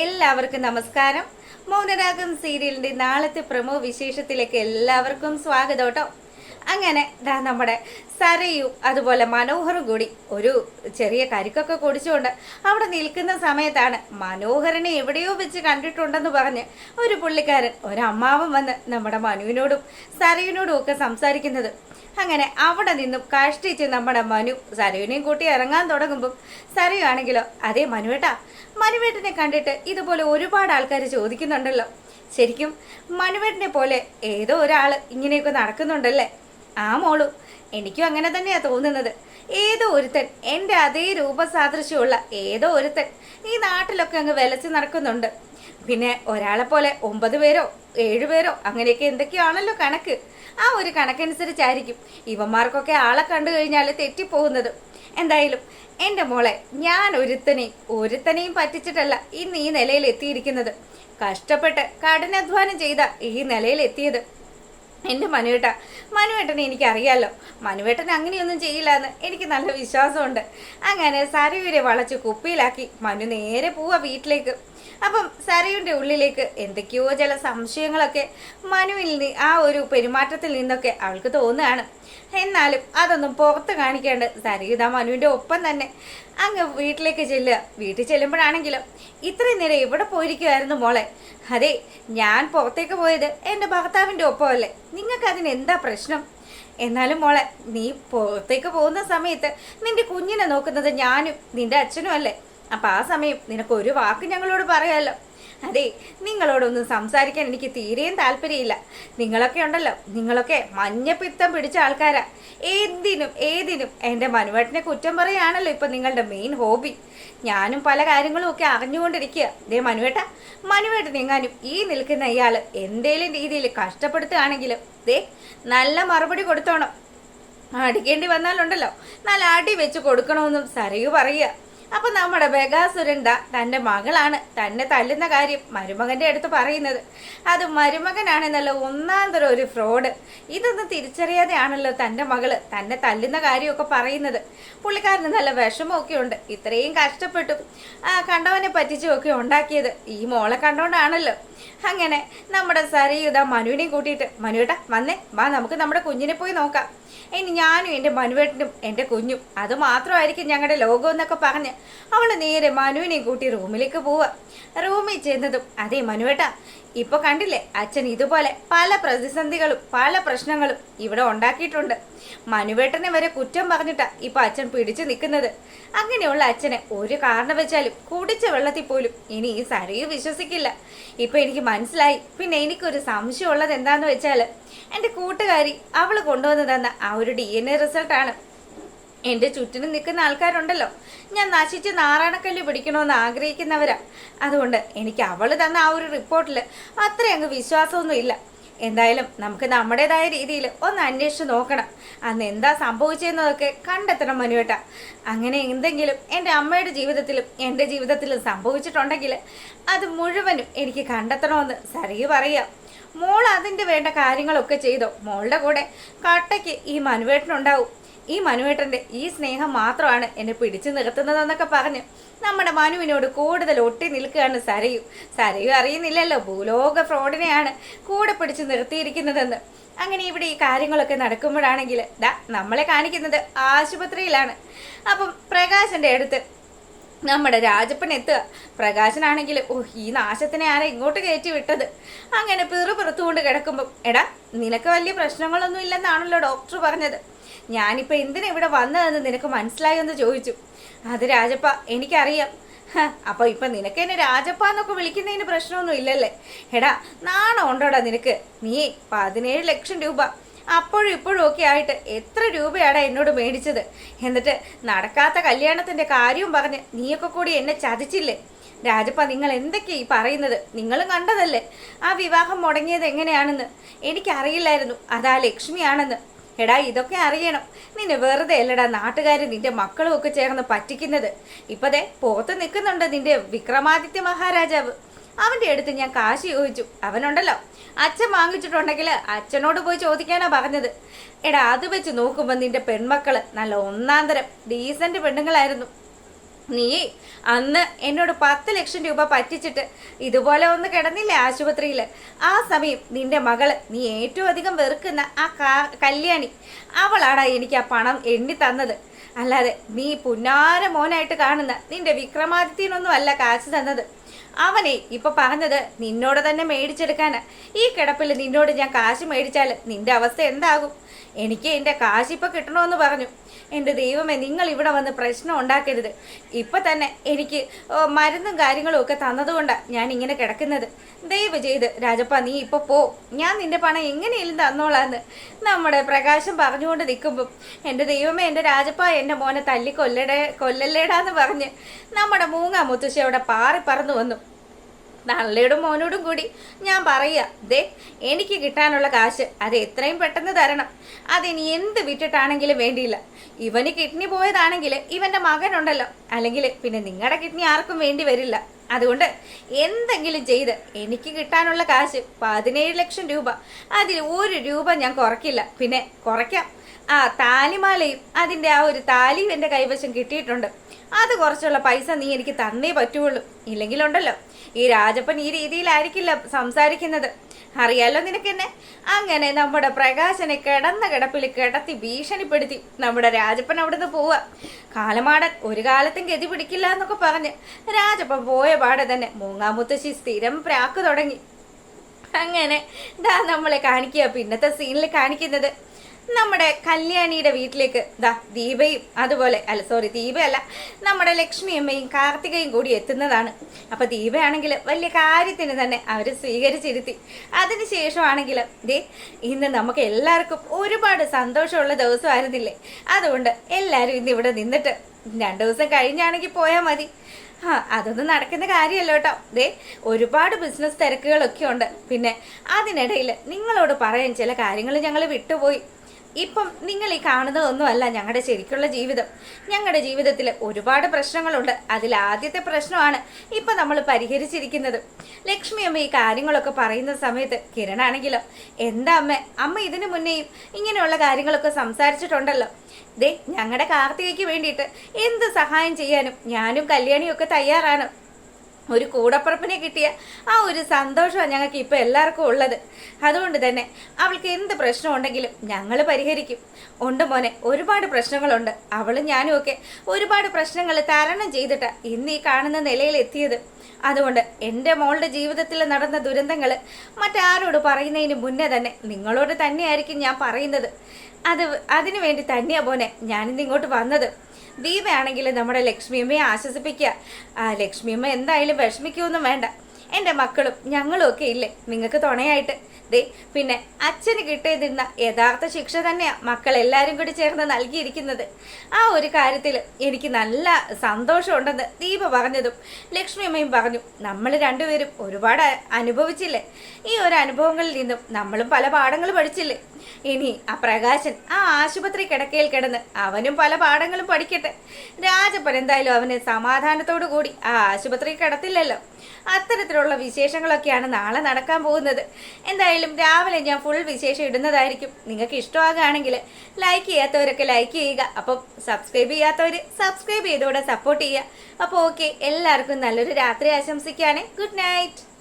എല്ലാവർക്കും നമസ്കാരം. മൗനരാഗം സീരിയലിന്റെ നാളത്തെ പ്രമോ വിശേഷത്തിലേക്ക് എല്ലാവർക്കും സ്വാഗതം കേട്ടോ. അങ്ങനെ ദാ നമ്മുടെ സരയും അതുപോലെ മനോഹറും കൂടി ഒരു ചെറിയ കരിക്കൊക്കെ കുടിച്ചുകൊണ്ട് അവിടെ നിൽക്കുന്ന സമയത്താണ് മനോഹരനെ എവിടെയോ വെച്ച് കണ്ടിട്ടുണ്ടെന്ന് പറഞ്ഞ് ഒരു പുള്ളിക്കാരൻ ഒരമ്മാവൻ വന്ന് നമ്മുടെ മനുവിനോടും സരയുനോടും ഒക്കെ സംസാരിക്കുന്നത് അങ്ങനെ അവിടെ നിന്നും കഷ്ടിച്ച് നമ്മുടെ മനു സരയുനെയും കൂട്ടി ഇറങ്ങാൻ തുടങ്ങുമ്പോൾ സരയുവാണെങ്കിലോ അതേ മനുവേട്ടാ മനുവേട്ടനെ കണ്ടിട്ട് ഇതുപോലെ ഒരുപാട് ആൾക്കാർ ചോദിക്കുന്നുണ്ടല്ലോ. ശരിക്കും മനുവേട്ടനെ പോലെ ഏതോ ഒരാൾ ഇങ്ങനെയൊക്കെ നടക്കുന്നുണ്ടല്ലേ? ആ മോളു എനിക്കും അങ്ങനെ തന്നെയാണ് തോന്നുന്നത്. ഏതോ ഒരുത്തൻ എന്റെ അതേ രൂപസാദൃശ്യമുള്ള ഏതോ ഒരുത്തൻ ഈ നാട്ടിലൊക്കെ അങ്ങ് വിലച്ച് നടക്കുന്നുണ്ട്. പിന്നെ ഒരാളെ പോലെ ഒമ്പത് പേരോ ഏഴ് പേരോ അങ്ങനെയൊക്കെ എന്തൊക്കെയാണല്ലോ കണക്ക്? ആ ഒരു കണക്കനുസരിച്ചായിരിക്കും. ഇവന്മാർക്കൊക്കെ ആളെ കണ്ടു കഴിഞ്ഞാൽ തെറ്റിപ്പോകുന്നത്. എന്തായാലും എന്റെ മോളെ ഞാൻ ഒരുത്തനെയും ഒരുത്തനെയും പറ്റിച്ചിട്ടല്ല ഇന്ന് ഈ നിലയിൽ എത്തിയിരിക്കുന്നത്. കഷ്ടപ്പെട്ട് കഠിനാധ്വാനം ചെയ്ത ഈ നിലയിൽ എത്തിയത് എന്റെ മനുവേട്ട. മനുവേട്ടനെ എനിക്കറിയാലോ. മനുവേട്ടൻ അങ്ങനെയൊന്നും ചെയ്യില്ല എന്ന് എനിക്ക് നല്ല വിശ്വാസമുണ്ട്. അങ്ങനെ സരയൂരെ വളച്ച് കുപ്പിയിലാക്കി മനു നേരെ പോവാ വീട്ടിലേക്ക്. അപ്പം സരയുടെ ഉള്ളിലേക്ക് എന്തൊക്കെയോ ചില സംശയങ്ങളൊക്കെ മനുവിൽ നിന്ന് ആ ഒരു പെരുമാറ്റത്തിൽ നിന്നൊക്കെ അവൾക്ക് തോന്നുകയാണ്. എന്നാലും അതൊന്നും പുറത്ത് കാണിക്കാണ്ട് സരയുത മനുവിന്റെ ഒപ്പം തന്നെ അങ്ങ് വീട്ടിലേക്ക് ചെല്ലുക. വീട്ടിൽ ചെല്ലുമ്പോഴാണെങ്കിലും ഇത്രയും നേരം ഇവിടെ പോയിരിക്കുമായിരുന്നു മോളെ? അതെ ഞാൻ പുറത്തേക്ക് പോയത് എന്റെ ഭർത്താവിന്റെ ഒപ്പമല്ലേ? നിങ്ങൾക്ക് അതിന് എന്താ പ്രശ്നം? എന്നാലും മോളെ നീ പുറത്തേക്ക് പോകുന്ന സമയത്ത് നിന്റെ കുഞ്ഞിനെ നോക്കുന്നത് ഞാനും നിന്റെ അച്ഛനും അല്ലേ? അപ്പം ആ സമയം നിനക്ക് ഒരു വാക്ക് ഞങ്ങളോട് പറയാമല്ലോ അതെ നിങ്ങളോടൊന്നും സംസാരിക്കാൻ എനിക്ക് തീരെയും താല്പര്യമില്ല. നിങ്ങളൊക്കെ ഉണ്ടല്ലോ നിങ്ങളൊക്കെ മഞ്ഞപ്പിത്തം പിടിച്ച ആൾക്കാരാ. ഏതിനും ഏതിനും എന്റെ മനുവേട്ടനെ കുറ്റം പറയുകയാണല്ലോ ഇപ്പം നിങ്ങളുടെ മെയിൻ ഹോബി ഞാനും പല കാര്യങ്ങളും ഒക്കെ അറിഞ്ഞുകൊണ്ടിരിക്കുക. ദേ മനുവേട്ട മനുവേട്ടൻ എങ്ങാനും ഈ നിൽക്കുന്ന ഇയാൾ എന്തേലും രീതിയിൽ കഷ്ടപ്പെടുത്തുകയാണെങ്കിലും ദേ നല്ല മറുപടി കൊടുത്തോണം. അടിക്കേണ്ടി വന്നാലുണ്ടല്ലോ നല്ല അടി വെച്ച് കൊടുക്കണമെന്നും സരയു പറയുക. അപ്പൊ നമ്മുടെ ബഗാസുരണ്ട തന്റെ മകളാണ്. തന്നെ തല്ലുന്ന കാര്യം മരുമകന്റെ അടുത്ത് പറയുന്നത്. അത് മരുമകനാണെന്നല്ല ഒന്നാം തരം ഒരു ഫ്രോഡ്. ഇതൊന്നും തിരിച്ചറിയാതെയാണല്ലോ തന്റെ മകൾ തന്നെ തല്ലുന്ന കാര്യമൊക്കെ പറയുന്നത്. പുള്ളിക്കാരന് നല്ല വിഷമമൊക്കെ ഉണ്ട്. ഇത്രയും കഷ്ടപ്പെട്ടു. ആ കണ്ടവനെ പറ്റിച്ചുമൊക്കെ ഉണ്ടാക്കിയത് ഈ മോളെ കണ്ടോണ്ടാണല്ലോ. അങ്ങനെ നമ്മുടെ സരയുത മനുവിനെയും കൂട്ടിയിട്ട് മനുവേട്ട വന്നേ. വാ നമുക്ക് നമ്മുടെ കുഞ്ഞിനെ പോയി നോക്കാം. ഇനി ഞാനും എന്റെ മനുവേട്ടനും എന്റെ കുഞ്ഞും. അത് മാത്രമായിരിക്കും ഞങ്ങളുടെ ലോകം എന്നൊക്കെ പറഞ്ഞ് അവൾ നേരെ മനുവിനെ കൂട്ടി റൂമിലേക്ക് പോവുക. റൂമിൽ ചെന്നതും അതേ മനുവേട്ടാ ഇപ്പൊ കണ്ടില്ലേ അച്ഛൻ ഇതുപോലെ പല പ്രതിസന്ധികളും പല പ്രശ്നങ്ങളും ഇവിടെ ഉണ്ടാക്കിയിട്ടുണ്ട്. മനുവേട്ടനെ വരെ കുറ്റം പറഞ്ഞിട്ടാ ഇപ്പൊ അച്ഛൻ പിടിച്ചു നിൽക്കുന്നത്. അങ്ങനെയുള്ള അച്ഛനെ ഒരു കാരണം വെച്ചാലും കുടിച്ച വെള്ളത്തിൽ പോലും ഇനി ഈ സരയു വിശ്വസിക്കില്ല. ഇപ്പൊ എനിക്ക് മനസ്സിലായി. പിന്നെ എനിക്കൊരു സംശയം ഉള്ളത് എന്താന്ന് വെച്ചാൽ എന്റെ കൂട്ടുകാരി അവൾ കൊണ്ടുവന്ന് തന്ന ആ ഒരു ഡി എൻ എ റിസൾട്ടാണ്. എന്റെ ചുറ്റിനും നിൽക്കുന്ന ആൾക്കാരുണ്ടല്ലോ. ഞാൻ നശിച്ച് നാറാണക്കല്ല് പിടിക്കണമെന്ന് ആഗ്രഹിക്കുന്നവരാ. അതുകൊണ്ട് എനിക്ക് അവൾ തന്ന ആ ഒരു റിപ്പോർട്ടിൽ അത്ര അങ്ങ് വിശ്വാസമൊന്നും ഇല്ല. എന്തായാലും നമുക്ക് നമ്മുടേതായ രീതിയിൽ ഒന്ന് അന്വേഷിച്ച് നോക്കണം. അന്ന് എന്താ സംഭവിച്ചതെന്നതൊക്കെ കണ്ടെത്തണം മനുവേട്ട. അങ്ങനെ എന്തെങ്കിലും എന്റെ അമ്മയുടെ ജീവിതത്തിലും എന്റെ ജീവിതത്തിലും സംഭവിച്ചിട്ടുണ്ടെങ്കിൽ അത് മുഴുവനും എനിക്ക് കണ്ടെത്തണമെന്ന് സരിയു പറയാം. മോൾ അതിന്റെ വേണ്ട കാര്യങ്ങളൊക്കെ ചെയ്തോ. മോളുടെ കൂടെ കട്ടയ്ക്ക് ഈ മനുവേട്ടനുണ്ടാവും. ഈ മനുവേട്ടന്റെ ഈ സ്നേഹം മാത്രമാണ് എന്നെ പിടിച്ചു നിർത്തുന്നതെന്നൊക്കെ പറഞ്ഞ് നമ്മുടെ മനുവിനോട് കൂടുതൽ ഒട്ടി നിൽക്കുകയാണ് സരയു. സരയു അറിയുന്നില്ലല്ലോ ഭൂലോക ഫ്രോഡിനെയാണ് കൂടെ പിടിച്ചു നിർത്തിയിരിക്കുന്നതെന്ന്. അങ്ങനെ ഇവിടെ ഈ കാര്യങ്ങളൊക്കെ നടക്കുമ്പോഴാണെങ്കിൽ ദാ നമ്മളെ കാണിക്കുന്നത് ആശുപത്രിയിലാണ്. അപ്പം പ്രകാശന്റെ അടുത്ത് നമ്മുടെ രാജപ്പൻ എത്തുക. പ്രകാശനാണെങ്കിൽ ഓ ഈ നാശത്തിനെ ആരെ ഇങ്ങോട്ട് കയറ്റി വിട്ടത്? അങ്ങനെ പിറു കിടക്കുമ്പോൾ കിടക്കുമ്പം എടാ നിനക്ക് വലിയ പ്രശ്നങ്ങളൊന്നും ഇല്ലെന്നാണല്ലോ ഡോക്ടർ പറഞ്ഞത്. ഞാനിപ്പോൾ എന്തിനാ ഇവിടെ വന്നതെന്ന് നിനക്ക് മനസ്സിലായെന്ന് ചോദിച്ചു. അത് രാജപ്പ എനിക്കറിയാം. അപ്പോൾ അപ്പൊ ഇപ്പൊ നിനക്ക് എന്നെ രാജപ്പ എന്നൊക്കെ വിളിക്കുന്നതിന് പ്രശ്നമൊന്നും ഇല്ലല്ലേ? എടാ നാണം ഉണ്ടോടാ നിനക്ക്? നീ പതിനേഴ് ലക്ഷം രൂപ അപ്പോഴും ഇപ്പോഴും ഒക്കെ ആയിട്ട് എത്ര രൂപയാണ് എന്നോട് മേടിച്ചത്? എന്നിട്ട് നടക്കാത്ത കല്യാണത്തിന്റെ കാര്യവും പറഞ്ഞ് നീയൊക്കെ കൂടി എന്നെ ചതിച്ചില്ലേ? രാജപ്പ നിങ്ങൾ എന്തൊക്കെയാ ഈ പറയുന്നത്? നിങ്ങളും കണ്ടതല്ലേ? ആ വിവാഹം മുടങ്ങിയത് എങ്ങനെയാണെന്ന്? എനിക്കറിയില്ലായിരുന്നു. അതാ ലക്ഷ്മിയാണെന്ന്. എടാ ഇതൊക്കെ അറിയണം. നിന്നെ വെറുതെ അല്ലടാ നാട്ടുകാർ നിന്റെ മക്കളും ഒക്കെ ചേർന്ന് പറ്റിക്കുന്നത്. ഇപ്പതേ പുറത്ത് നിൽക്കുന്നുണ്ട് നിന്റെ വിക്രമാദിത്യ മഹാരാജാവ്. അവന്റെ അടുത്ത് ഞാൻ കാശ് ചോദിച്ചു. അവനുണ്ടല്ലോ. അച്ഛൻ വാങ്ങിച്ചിട്ടുണ്ടെങ്കിൽ അച്ഛനോട് പോയി ചോദിക്കാനാ പറഞ്ഞത്. എടാ അത് വെച്ച് നോക്കുമ്പോൾ നിന്റെ പെൺമക്കൾ നല്ല ഒന്നാന്തരം ഡീസന്റ് പെണ്ണുങ്ങളായിരുന്നു. നീ അന്ന് എന്നോട് പത്ത് ലക്ഷം രൂപ പറ്റിച്ചിട്ട് ഇതുപോലെ ഒന്ന് കിടന്നില്ലേ ആശുപത്രിയിൽ ആ സമയം നിന്റെ മകൾ നീ ഏറ്റവും അധികം വെറുക്കുന്ന ആ കല്യാണി. അവളാടാ എനിക്ക് ആ പണം എണ്ണി തന്നത്. അല്ലാതെ നീ പുന്നാര മോനായിട്ട് കാണുന്ന നിന്റെ വിക്രമാദിത്യനൊന്നും അല്ല കാശ് തന്നത്. അവനെ ഇപ്പൊ പറഞ്ഞത് നിന്നോട് തന്നെ മേടിച്ചെടുക്കാനാ. ഈ കിടപ്പിൽ നിന്നോട് ഞാൻ കാശ് മേടിച്ചാൽ നിന്റെ അവസ്ഥ എന്താകും? എനിക്ക് എന്റെ കാശ് ഇപ്പൊ കിട്ടണമെന്ന് പറഞ്ഞു. എന്റെ ദൈവമേ നിങ്ങൾ ഇവിടെ വന്ന് പ്രശ്നം ഉണ്ടാക്കരുത്. ഇപ്പൊ തന്നെ എനിക്ക് മരുന്നും കാര്യങ്ങളും ഒക്കെ തന്നതുകൊണ്ടാണ് ഞാൻ ഇങ്ങനെ കിടക്കുന്നത്. ദയവ് ചെയ്ത് രാജപ്പ നീ ഇപ്പൊ പോ. ഞാൻ നിന്റെ പണം എങ്ങനെയെങ്കിലും തന്നോളാന്ന്. നമ്മുടെ പ്രകാശം പറഞ്ഞുകൊണ്ട് നിൽക്കുമ്പോൾ എന്റെ ദൈവമേ എന്റെ രാജപ്പ എന്റെ മോനെ തല്ലി കൊല്ലടേ കൊല്ലല്ലേടാന്ന് പറഞ്ഞ് നമ്മുടെ മൂങ്ങ മുത്തശ്ശി അവിടെ പാറി പറന്നു വന്നു. നല്ലയോടും മോനോടും കൂടി. ഞാൻ പറയുക ദേ എനിക്ക് കിട്ടാനുള്ള കാശ് അത് എത്രയും പെട്ടെന്ന് തരണം. അതിനി എന്ത് വിറ്റിട്ടാണെങ്കിലും വേണ്ടിയില്ല. ഇവന് കിഡ്നി പോയതാണെങ്കിൽ ഇവന്റെ മകനുണ്ടല്ലോ. അല്ലെങ്കിൽ പിന്നെ നിങ്ങളുടെ കിഡ്നി ആർക്കും വേണ്ടി വരില്ല. അതുകൊണ്ട് എന്തെങ്കിലും ചെയ്ത് എനിക്ക് കിട്ടാനുള്ള കാശ് പതിനേഴ് ലക്ഷം രൂപ. അതിൽ ഒരു രൂപ ഞാൻ കുറയ്ക്കില്ല. പിന്നെ കുറയ്ക്കാം. ആ താലിമാലയും അതിന്റെ ആ ഒരു താലിയും എന്റെ കൈവശം കിട്ടിയിട്ടുണ്ട്. അത് കുറച്ചുള്ള പൈസ നീ എനിക്ക് തന്നേ പറ്റുള്ളൂ. ഇല്ലെങ്കിലുണ്ടല്ലോ. ഈ രാജപ്പൻ ഈ രീതിയിലായിരിക്കില്ല സംസാരിക്കുന്നത്. അറിയാലോ നിനക്കെന്നെ? അങ്ങനെ നമ്മുടെ പ്രകാശനെ കിടന്ന കിടപ്പിൽ കിടത്തി ഭീഷണിപ്പെടുത്തി നമ്മുടെ രാജപ്പൻ അവിടുന്ന് പോവുക. കാലമാടൻ ഒരു കാലത്തും ഗതി പിടിക്കില്ല എന്നൊക്കെ പറഞ്ഞ് രാജപ്പൻ പോയ പാടെ തന്നെ മൂങ്ങാമുത്തശ്ശി സ്ഥിരം പ്രാക്ക് തുടങ്ങി. അങ്ങനെ ദാ നമ്മളെ കാണിക്കുക. പിന്നത്തെ സീനിൽ കാണിക്കുന്നത്. നമ്മുടെ കല്യാണിയുടെ വീട്ടിലേക്ക് ദാ ദീപയും അതുപോലെ അല്ല സോറി ദീപയല്ല നമ്മുടെ ലക്ഷ്മി അമ്മയും കാർത്തികയും കൂടി എത്തുന്നതാണ്. അപ്പൊ ദീപയാണെങ്കിൽ വലിയ കാര്യത്തിന് തന്നെ അവർ സ്വീകരിച്ചിരുത്തി. അതിനുശേഷമാണെങ്കിൽ ദേ ഇന്ന് നമുക്ക് എല്ലാവർക്കും ഒരുപാട് സന്തോഷമുള്ള ദിവസമായിരുന്നില്ലേ? അതുകൊണ്ട് എല്ലാവരും ഇന്ന് ഇവിടെ നിന്നിട്ട് രണ്ട് ദിവസം കഴിഞ്ഞാണെങ്കിൽ പോയാൽ മതി. ആ അതൊന്നും നടക്കുന്ന കാര്യമല്ല കേട്ടോ. ദേ ഒരുപാട് ബിസിനസ് തിരക്കുകളൊക്കെ ഉണ്ട്. പിന്നെ അതിനിടയിൽ നിങ്ങളോട് പറയാൻ ചില കാര്യങ്ങൾ ഞങ്ങൾ വിട്ടുപോയി. ഇപ്പം നിങ്ങൾ ഈ കാണുന്നതൊന്നുമല്ല ഞങ്ങളുടെ ശരിക്കുള്ള ജീവിതം. ഞങ്ങളുടെ ജീവിതത്തിൽ ഒരുപാട് പ്രശ്നങ്ങളുണ്ട്. അതിൽ ആദ്യത്തെ പ്രശ്നമാണ് ഇപ്പം നമ്മൾ പരിഹരിച്ചിരിക്കുന്നത്. ലക്ഷ്മി അമ്മ ഈ കാര്യങ്ങളൊക്കെ പറയുന്ന സമയത്ത് കിരണാണെങ്കിലോ എന്താ അമ്മ? അമ്മ ഇതിനു മുന്നേയും ഇങ്ങനെയുള്ള കാര്യങ്ങളൊക്കെ സംസാരിച്ചിട്ടുണ്ടല്ലോ. ദേ ഞങ്ങളുടെ കാർത്തികയ്ക്ക് വേണ്ടിയിട്ട് എന്ത് സഹായം ചെയ്യാനും ഞാനും കല്യാണിയും ഒക്കെ തയ്യാറാണ്. ഒരു കൂടപ്പുറപ്പിനെ കിട്ടിയ ആ ഒരു സന്തോഷമാണ് ഞങ്ങൾക്ക് ഇപ്പോൾ എല്ലാവർക്കും ഉള്ളത്. അതുകൊണ്ട് തന്നെ അവൾക്ക് എന്ത് പ്രശ്നം ഉണ്ടെങ്കിലും ഞങ്ങൾ പരിഹരിക്കും. ഉണ്ട് മോനെ ഒരുപാട് പ്രശ്നങ്ങളുണ്ട്. അവളും ഞാനും ഒക്കെ ഒരുപാട് പ്രശ്നങ്ങൾ തരണം ചെയ്തിട്ട് ഇന്ന് ഈ കാണുന്ന നിലയിൽ എത്തിയത്. അതുകൊണ്ട് എന്റെ മോളുടെ ജീവിതത്തിൽ നടന്ന ദുരന്തങ്ങൾ മറ്റാരോട് പറയുന്നതിന് മുന്നേ തന്നെ നിങ്ങളോട് തന്നെയായിരിക്കും ഞാൻ പറയുന്നത്. അത് അതിനു വേണ്ടി തന്നെയാ പോനെ ഞാനിന്ന് ഇങ്ങോട്ട് വന്നത്. ദീപയാണെങ്കിൽ നമ്മുടെ ലക്ഷ്മിയമ്മയെ ആശ്വസിപ്പിക്കുക. ആ ലക്ഷ്മിയമ്മ എന്തായാലും വിഷമിക്കുമൊന്നും വേണ്ട. എന്റെ മക്കളും ഞങ്ങളും ഒക്കെ ഇല്ലേ? നിങ്ങൾക്ക് തുണയായിട്ട്. ദേ പിന്നെ അച്ഛന് കിട്ടിയതിരുന്ന യഥാർത്ഥ ശിക്ഷ തന്നെയാ മക്കൾ എല്ലാവരും കൂടി ചേർന്ന് നൽകിയിരിക്കുന്നത്. ആ ഒരു കാര്യത്തിൽ എനിക്ക് നല്ല സന്തോഷമുണ്ടെന്ന് ദീപ പറഞ്ഞതും ലക്ഷ്മി അമ്മയും പറഞ്ഞു നമ്മൾ രണ്ടുപേരും ഒരുപാട് അനുഭവിച്ചില്ലേ? ഈ ഒരു അനുഭവങ്ങളിൽ നിന്നും നമ്മളും പല പാഠങ്ങൾ പഠിച്ചില്ലേ? ഇനി ആ പ്രകാശൻ ആ ആശുപത്രി കിടക്കയിൽ കിടന്ന് അവനും പല പാഠങ്ങളും പഠിക്കട്ടെ. രാജപ്പൻ എന്തായാലും അവനെ സമാധാനത്തോടു കൂടി ആ ആശുപത്രി കിടത്തില്ലല്ലോ. അത്തരത്തിലുള്ള വിശേഷങ്ങളൊക്കെയാണ് നാളെ നടക്കാൻ പോകുന്നത്. എന്തായാലും രാവിലെ ഞാൻ ഫുൾ വിശേഷം ഇടുന്നതായിരിക്കും. നിങ്ങൾക്ക് ഇഷ്ടമാകുകയാണെങ്കിൽ ലൈക്ക് ചെയ്യാത്തവരൊക്കെ ലൈക്ക് ചെയ്യുക. അപ്പം സബ്സ്ക്രൈബ് ചെയ്യാത്തവർ സബ്സ്ക്രൈബ് ചെയ്തുകൂടെ സപ്പോർട്ട് ചെയ്യുക. അപ്പോൾ ഓക്കെ എല്ലാവർക്കും നല്ലൊരു രാത്രി ആശംസിക്കുകയാണ്. Good night